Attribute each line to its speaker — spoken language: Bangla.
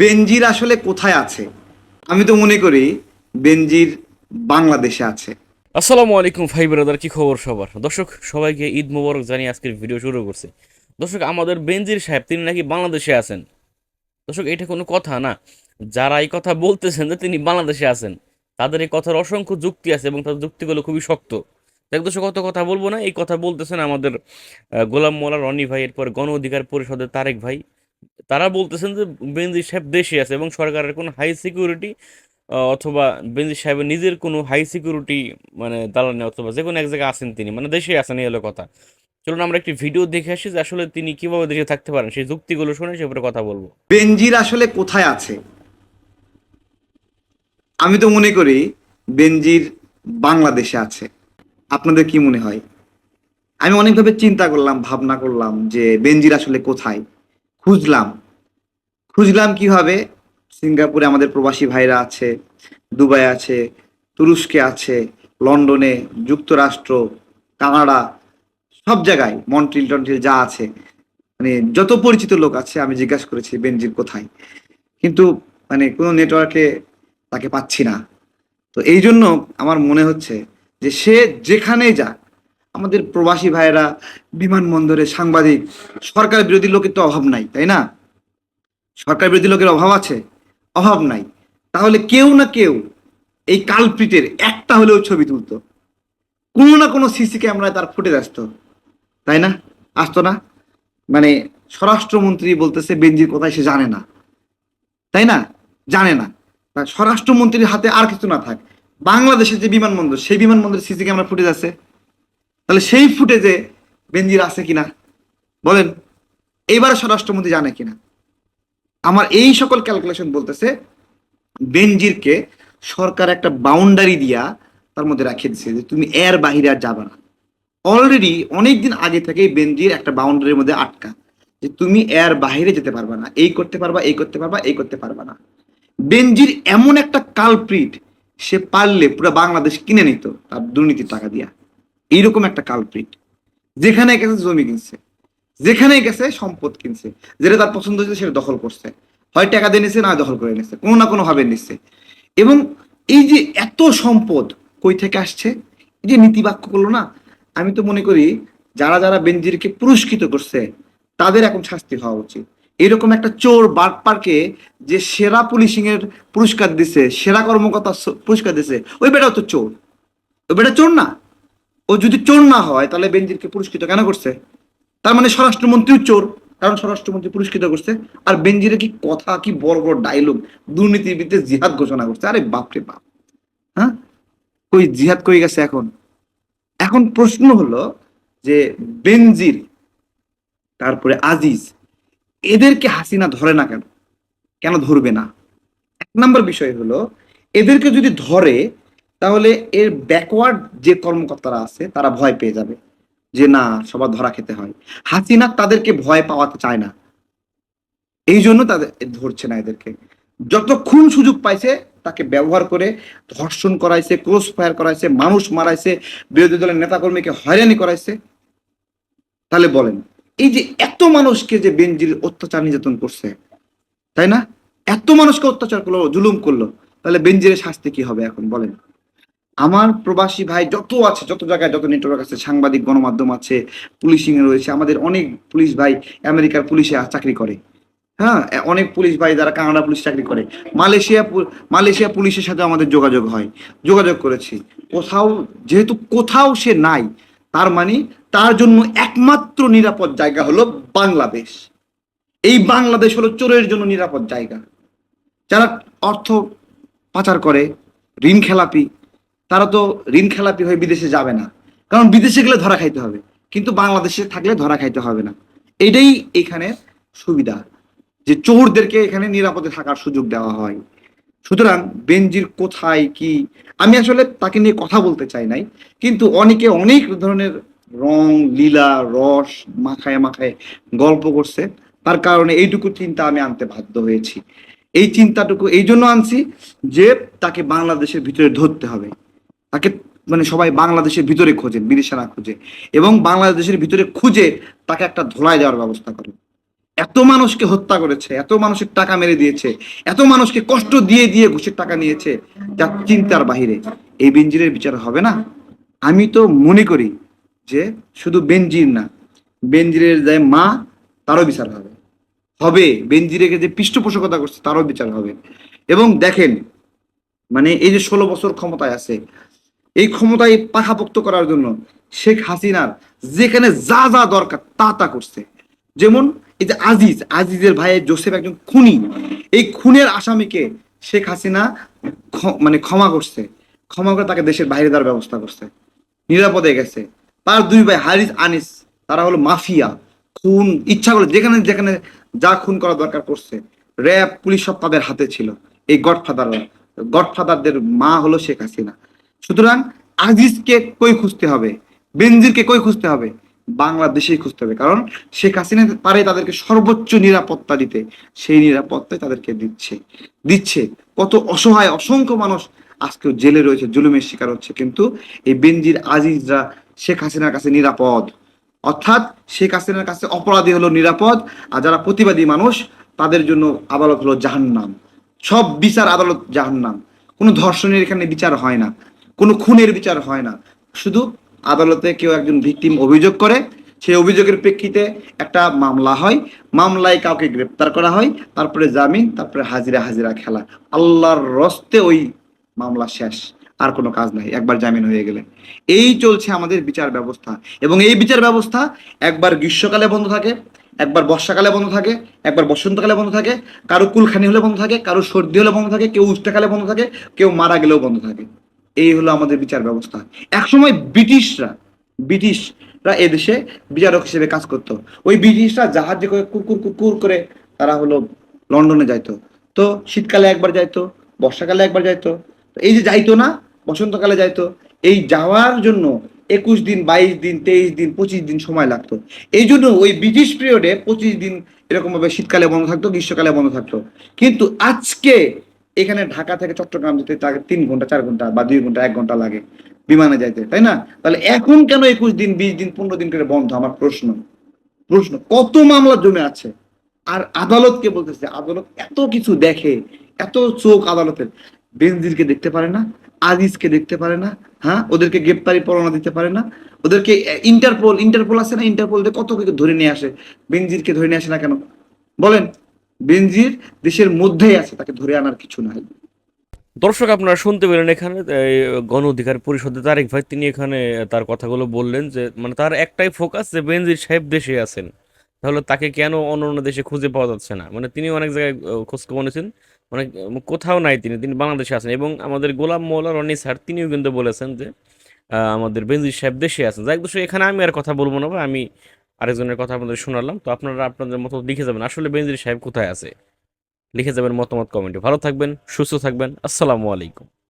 Speaker 1: বেনজির আসলে কোথায় আছে? আমি তো মনে করি বেনজির বাংলাদেশে আছে।
Speaker 2: আসসালামু আলাইকুম ভাই ব্রাদার, কি খবর সবার? দর্শক, সবাইকে ঈদ মোবারক জানিয়ে আজকের ভিডিও শুরু করছে। দর্শক, আমাদের বেনজির সাহেব, তিনি নাকি বাংলাদেশে আছেন? দর্শক, এটা কোনো কথা না। যারা এই কথা বলতেছেন যে তিনি বাংলাদেশে আছেন, তাদের এই কথার অসংখ্য যুক্তি আছে এবং তাদের যুক্তিগুলো খুবই শক্ত। দেখ দর্শক কত কথা বলব না। এই কথা বলতেছেন আমাদের গোলাম মোল্লা রনি ভাই, এরপর গণ অধিকার পরিষদের তারেক ভাই। তারা বলতেছেন যে বেনজির সাহেব দেশে আছে এবং সরকারের কোনো হাই সিকিউরিটি অথবা বেনজির সাহেবের নিজের কোনো হাই সিকিউরিটি মানে দালানে অথবা যে কোনো এক জায়গায় আছেন তিনি মানে দেশে আছেন, এই হলো কথা। চলুন আমরা একটি ভিডিও দেখে আসি যে আসলে তিনি কীভাবে দেশে থাকতে পারেন, সেই যুক্তিগুলো শুনে সে উপরে কথা বলব।
Speaker 1: বেনজির আসলে কোথায় আছে? আমি তো মনে করি বেনজির বাংলাদেশে আছে। আপনাদের কি মনে হয়? আমি অনেকভাবে চিন্তা করলাম, ভাবনা করলাম যে বেনজির আসলে কোথায়? খুঁজলাম। খুঁজলাম কীভাবে সিঙ্গাপুরে আমাদের প্রবাসী ভাইরা আছে, দুবাই আছে, তুরস্কে আছে, লন্ডনে, যুক্তরাষ্ট্র, কানাডা, সব জায়গায়, মন্ট্রিল টন্ট্রিল যা আছে। মানে যত পরিচিত লোক আছে, আমি জিজ্ঞাসা করেছি, বেনজির কোথায়? কিন্তু মানে কোনো নেটওয়ার্কে তাকে পাচ্ছি না। তো এই জন্য আমার মনে হচ্ছে যে সে যেখানেই যাক আমাদের প্রবাসী ভাইয়েরা বিমানবন্দরে সাংবাদিক, সরকার বিরোধী লোকের তো অভাব নাই, তাই না? সরকার বিরোধী লোকের অভাব আছে? অভাব নাই। তাহলে কেউ না কেউ এই কালপ্রিটের একটা হলেও ছবি তুলতো। কোনো না কোনো সিসি ক্যামেরায় তার ফুটে আসতো। তাই না? আসতো না? মানে স্বরাষ্ট্রমন্ত্রী বলতেছে বেঞ্জির কোথায় সে জানে না। তাই না? জানে না। স্বরাষ্ট্রমন্ত্রীর হাতে আর কিছু না থাক। বাংলাদেশের যে বিমানবন্দর, সেই বিমানবন্দরের সিসি ক্যামেরা ফুটেজ আছে? তাহলে সেই ফুটেজে বেনজির আছে কিনা? বলেন এইবার স্বরাষ্ট্রমন্ত্রী জানে কিনা? আমার এই সকল ক্যালকুলেশন বলতেছে, বেনজিরকে সরকার একটা বাউন্ডারি দিয়া তার মধ্যে রাখিয়ে দিচ্ছে যে তুমি এর বাহিরে আর যাবে না। অলরেডি অনেকদিন আগে থেকেই বেনজির একটা বাউন্ডারির মধ্যে আটকা যে তুমি এর বাহিরে যেতে পারবে না। এই করতে পারবা, এই করতে পারবা, এই করতে পারবা না। বেনজির এমন একটা কালপ্রিট সে পারলে পুরো বাংলাদেশ কিনে নিত তার দুর্নীতির টাকা দিয়া। এইরকম একটা কালপ্রিট যেখানে গেছে জমি কিনছে, যেখানে গেছে সম্পদ কিনছে, যেটা তার পছন্দ হয়েছে সেটা দখল করছে। হয় টাকা দিয়ে নিচ্ছে না দখল করে নিচ্ছে কোনো না কোনো ভাবে নিচ্ছে এবং এই যে এত সম্পদ কই থেকে আসছে? এই যে নীতিবাক্য করল না? আমি তো মনে করি যারা যারা বেনজিরকে পুরস্কৃত করছে, তাদের এখন শাস্তি হওয়া উচিত। এরকম একটা চোর বাটপারকে যে সেরা পুলিশিং এর পুরস্কার দিছে, সেরা কর্মকর্তা পুরস্কার দিছে, ওই বেটাও তো চোর। ওই বেটা চোর না। ও যদি চোর না হয়, তাহলে বেনজিরকে পুরস্কৃত কেন করছে? তার মানে স্বরাষ্ট্রমন্ত্রীও চোর, কারণ স্বরাষ্ট্রমন্ত্রী পুরস্কৃত করছে। আর বেনজিরে কি কথা, কি বড় বড় ডায়লগ দুর্নীতির বিরুদ্ধে জিহাদ ঘোষণা করছে? আরে বাপরে বাপ। হ্যাঁ? কই, জিহাদ কই গেছে এখন? এখন প্রশ্ন হলো যে বেনজির, তারপরে আজিজ, এদেরকে হাসিনা ধরে না কেন? কেন ধরবে না? এক নম্বর বিষয় হলো, এদেরকে যদি ধরে তাহলে এর ব্যাকওয়ার্ড যে কর্মকর্তারা আছে, তারা ভয় পেয়ে যাবে যে না, সবার ধরা খেতে হয়। হাসিনা তাদেরকে ভয় পাওয়াতে চায় না। এই জন্য তাদের ধরছে না এদেরকে। যতক্ষণ সুযোগ পাইছে, তাকে ব্যবহার করে ধর্ষণ করাইছে ক্রস ফায়ার করাইছে, মানুষ মারাইছে, বিরোধী দলের নেতাকর্মীকে হয়রানি করাইছে, তাহলে বলেন, এই যে এত মানুষকে যে বেনজির অত্যাচার নির্যাতন করছে, তাই না? এত মানুষকে অত্যাচার করল, জুলুম করল, তাহলে বেনজিরের শাস্তি কি হবে এখন? বলেন। আমার প্রবাসী ভাই যত আছে, যত জায়গায়, যত নেটওয়ার্ক আছে, সাংবাদিক, গণমাধ্যম আছে পুলিশিং রয়েছে, আমাদের অনেক পুলিশ ভাই আমেরিকার পুলিশে চাকরি করে। হ্যাঁ অনেক পুলিশ ভাই যারা কানাডা পুলিশ চাকরি করে। মালয়েশিয়া মালয়েশিয়া পুলিশের সাথে আমাদের যোগাযোগ হয়। যোগাযোগ করেছি। কোথাও, যেহেতু কোথাও সে নাই, তার মানে তার জন্য একমাত্র নিরাপদ জায়গা হলো বাংলাদেশ। এই বাংলাদেশ হলো চোরের জন্য নিরাপদ জায়গা। যারা অর্থ পাচার করে, ঋণ খেলাপি তারা তো ঋণ খেলাপি হয়ে বিদেশে যাবে না। কারণ বিদেশে গেলে ধরা খাইতে হবে। কিন্তু বাংলাদেশে থাকলে ধরা খাইতে হবে না। এটাই এখানে সুবিধা, যে চোরদেরকে এখানে নিরাপদে থাকার সুযোগ দেওয়া হয়। সুতরাং বেনজির কোথায়, কি? আমি আসলে তাকে নিয়ে কথা বলতে চাই নাই। কিন্তু অনেকে অনেক ধরনের রং, লীলা, রস মাখায় মাখায় গল্প করছে। তার কারণে এইটুকু চিন্তা আমি আনতে বাধ্য হয়েছি। এই চিন্তাটুকু, এই জন্য আনছি যে তাকে বাংলাদেশের ভিতরে ধরতে হবে। তাকে মানে সবাই বাংলাদেশের ভিতরে খোঁজেন বিদেশে না খুঁজে। এবং বাংলাদেশের ভিতরে খুঁজে তাকে একটা ধোলাই দেওয়ার ব্যবস্থা করে। এত মানুষকে হত্যা করেছে, এত মানুষের টাকা মেরে দিয়েছে, এত মানুষকে কষ্ট দিয়ে দিয়ে ঘুষের টাকা নিয়েছে যা চিন্তার বাহিরে। এই বেঞ্জিরের বিচার হবে না? আমি তো মনে করি যে শুধু বেঞ্জির না, বেঞ্জিরের যে মা, তারও বিচার হবে। হবে, বেঞ্জিরেকে যে পৃষ্ঠপোষকতা করছে, তারও বিচার হবে। এবং দেখেন মানে এই যে ষোলো বছর ক্ষমতায় আছে এই ক্ষমতায় পাখাপোক্ত করার জন্য শেখ হাসিনার যেখানে যা যা দরকার তা তা করছে। যেমন এই যে আজিজ, আজিজের ভাইয়ের জোসেফ একজন খুনি। এই খুনের আসামিকে শেখ হাসিনা মানে ক্ষমা করছে। ক্ষমা করে তাকে দেশের বাইরে দেওয়ার ব্যবস্থা করছে। নিরাপদে গেছে। তার দুই ভাই হারিস আনিস, তারা হলো মাফিয়া। খুন, ইচ্ছা করে যেখানে যেখানে যা খুন করা দরকার করছে। র্যাব, পুলিশ সব তাদের হাতে ছিল। এই গডফাদাররা, গডফাদারদের মা হলো শেখ হাসিনা। সুতরাং আজিজকে কই খুঁজতে হবে? বেনজিরকে কই খুঁজতে হবে? বাংলাদেশেই খুঁজতে হবে। কারণ শেখ হাসিনা পারে তাদেরকে সর্বোচ্চ নিরাপত্তা দিতে। সেই নিরাপত্তাই তাদেরকে দিচ্ছে। দিচ্ছে। কত অসহায়, অসংখ্য মানুষ আজকেও জেলে রয়েছে, জুলুমের শিকার হচ্ছে। কিন্তু এই বেনজির আজিজরা শেখ হাসিনার কাছে নিরাপদ। অর্থাৎ শেখ হাসিনার কাছে অপরাধী হলো নিরাপদ। আর যারা প্রতিবাদী মানুষ, তাদের জন্য আদালত হলো জাহান্নাম। সব বিচার আদালত জাহান্নাম। কোনো ধর্ষণের এখানে বিচার হয় না। কোনো খুনের বিচার হয় না। শুধু আদালতে কেউ একজন ভিকটিম অভিযোগ করে, সেই অভিযোগের প্রেক্ষিতে একটা মামলা হয়। মামলায় কাউকে গ্রেপ্তার করা হয়, তারপরে জামিন, তারপরে হাজিরা হাজিরা খেলা। আল্লাহর রস্তে ওই মামলা শেষ, আর কোনো কাজ নাই, একবার জামিন হয়ে গেলে। এই চলছে আমাদের বিচার ব্যবস্থা। এবং এই বিচার ব্যবস্থা একবার গ্রীষ্মকালে বন্ধ থাকে, একবার বর্ষাকালে বন্ধ থাকে, একবার বসন্তকালে বন্ধ থাকে, কারও কুলখানি হলে বন্ধ থাকে, কারও সর্দি হলে বন্ধ থাকে, কেউ উষ্ণকালে বন্ধ থাকে, কেউ মারা গেলেও বন্ধ থাকে। এই হলো আমাদের বিচার ব্যবস্থা। একসময় ব্রিটিশরা ব্রিটিশরা এদেশে বিচারক হিসেবে কাজ করতো। ওই ব্রিটিশরা জাহাজে করে কুকুর কুকুর করে তারা হলো লন্ডনে যাইতো। তো শীতকালে একবার যাইতো, বর্ষাকালে একবার যাইতো। এই যে যাইতো না, বসন্তকালে যাইতো, এই যাওয়ার জন্য একুশ দিন, বাইশ দিন, তেইশ দিন, পঁচিশ দিন সময় লাগতো। এই জন্য ওই ব্রিটিশ পিরিয়ডে পঁচিশ দিন এরকমভাবে শীতকালে বন্ধ থাকতো, গ্রীষ্মকালে বন্ধ থাকতো। কিন্তু আজকে এখানে ঢাকা থেকে চট্টগ্রাম যেতে তাকে তিন ঘণ্টা, চার ঘণ্টা বা দুই ঘণ্টা, এক ঘণ্টা লাগে বিমানে যাইতে, তাই না? তাহলে এখন কেন একুশ দিন, বিশ দিন, পনেরো দিন করে বন্ধ? আমার প্রশ্ন। প্রশ্ন, কত মামলা জমে আছে? আর আদালতকে বলতেছে? আদালত এত কিছু দেখে, এত চোখ আদালতের বেনজিরকে দেখতে পারে না, আজিজকে দেখতে পারে না হ্যাঁ? ওদেরকে গ্রেপ্তারি পরোয়ানা দিতে পারে না। ওদেরকে ইন্টারপোল ইন্টারপোল আছে না? ইন্টারপোল কত ধরে নিয়ে আসে, বেনজিরকে ধরে নিয়ে আসে না কেন? বলেন। বেনজির দেশের মধ্যেই আছে তাকে ধরে আনার কিছু নাই।
Speaker 2: দর্শক আপনারা শুনতে পেলেন এখানে গণ অধিকার পরিষদের তারেক ভাই তিনি এখানে তার কথাগুলো বললেন যে মানে তার একটাই ফোকাস যে বেনজির সাহেব দেশে আছেন। তাহলে তাকে কেন অন্য অন্য দেশে খুঁজে পাওয়া যাচ্ছে না? মানে তিনি অনেক জায়গায় আহ, খোঁজ খবর নিয়েছেন মানে কোথাও নাই তিনি তিনি বাংলাদেশে আছেন। এবং আমাদের গোলাম মৌলা রনি স্যার তিনিও কিন্তু বলেছেন যে আমাদের বেনজির সাহেব দেশে আছেন। যাই দর্শক, এখানে আমি আর কথা বলব না আমি আরেকজনের কথা আপনাদের শোনালাম, তো আপনারা আপনাদের মতো লিখে যাবেন। আসলে বেনজির সাহেব কোথায় আছে? লিখে যাবেন মতামত কমেন্টে। ভালো থাকবেন, সুস্থ থাকবেন। আসসালামু আলাইকুম।